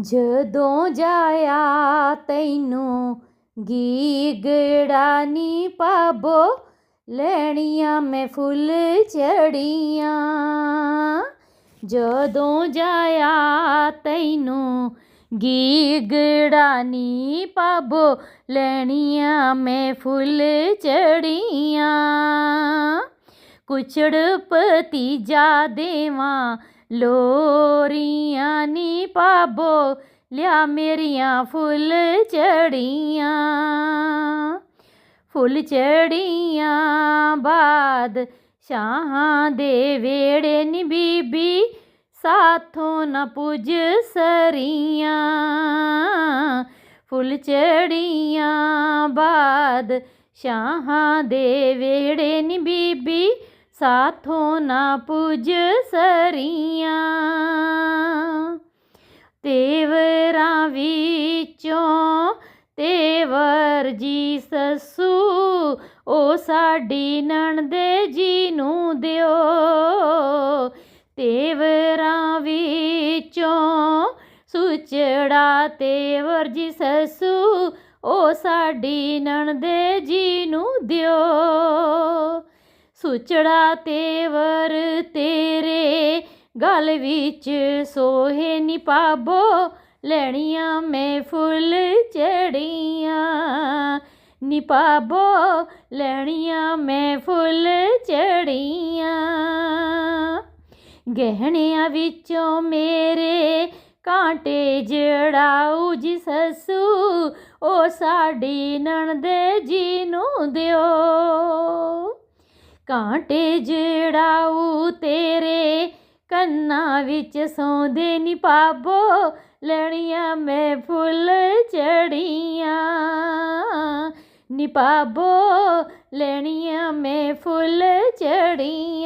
ਜਦੋਂ ਜਾਇਆ ਤੈਨੂੰ ਗੀਗੜਾ ਨੀ ਪਾਬੋ ਲੈਣੀਆਂ ਮੈਂ ਫੁੱਲ ਚੜੀਆਂ। ਜਦੋਂ ਜਾਇਆ ਤੈਨੂੰ ਗੀਗੜਾ ਨੀ ਪਾਬੋ ਲੈਣੀਆਂ ਮੈਂ ਫੁੱਲ ਚੜੀਆਂ। ਕੁਛੜ ਭਤੀਜਾ ਦੇਵਾਂ। ਲੋਰੀਆਂ ਨੀ ਪਾਬੋ ਲਿਆ ਮੇਰੀਆਂ ਫੁੱਲ ਚੜੀਆਂ। ਫੁੱਲ ਚੜੀਆਂ ਬਾਦ ਸ਼ਾਹਾਂ ਦੇ ਵੇੜੇ ਨੀ ਬੀਬੀ, ਸਾਥੋਂ ਨਾ ਪੁੱਜ ਸਰੀਆਂ। ਫੁੱਲ ਚੜੀਆਂ ਬਾਦ ਸ਼ਾਹਾਂ ਦੇ ਵੇੜੇ ਨੀ ਬੀਬੀ ਸਾਥੋਂ ਨਾ ਪੁੱਜ ਸਰੀਆਂ। ਤੇਵਰਾਂ ਵਿੱਚੋਂ ਤੇਵਰ ਜੀ ਸਸੂ, ਉਹ ਸਾਡੀ ਨਣਦੇ ਜੀ ਨੂੰ ਦਿਓ। ਤੇਵਰਾਂ ਵਿੱਚੋਂ ਸੁਚੜਾ ਤੇਵਰ ਜੀ ਸਸੂ, ਉਹ ਸਾਡੀ ਨਣਦੇ ਜੀ ਨੂੰ ਦਿਓ। ਸੁਚੜਾ ਤੇਵਰ ਤੇਰੇ ਗਲ ਵਿੱਚ ਸੋਹੇ ਨਿਪਾਬੋ, ਲੈਣੀਆਂ ਮੈਂ ਫੁੱਲ ਚੜੀਆਂ। ਨਿਪਾਬੋ, ਲੈਣੀਆਂ ਮੈਂ ਫੁੱਲ ਚੜੀਆਂ। ਗਹਿਣਿਆਂ ਵਿੱਚੋਂ ਮੇਰੇ ਕਾਂਟੇ ਜੜਾਉ ਜੀ ਸਸੂ, ਉਹ ਸਾਡੀ ਨਣਦੇ ਜੀ ਨੂੰ ਦਿਓ। ਕਾਂਟੇ ਜੜਾਉ ਤੇਰੇ ਕੰਨਾਂ ਵਿੱਚ ਸੌਂਦੇ ਨੀ ਪਾਬੋ ਲੈਣੀਆਂ ਮੈਂ ਫੁੱਲ ਚੜੀਆਂ ਨੀ ਪਾਬੋ ਲੈਣੀਆਂ ਮੈਂ ਫੁੱਲ ਚੜੀਆਂ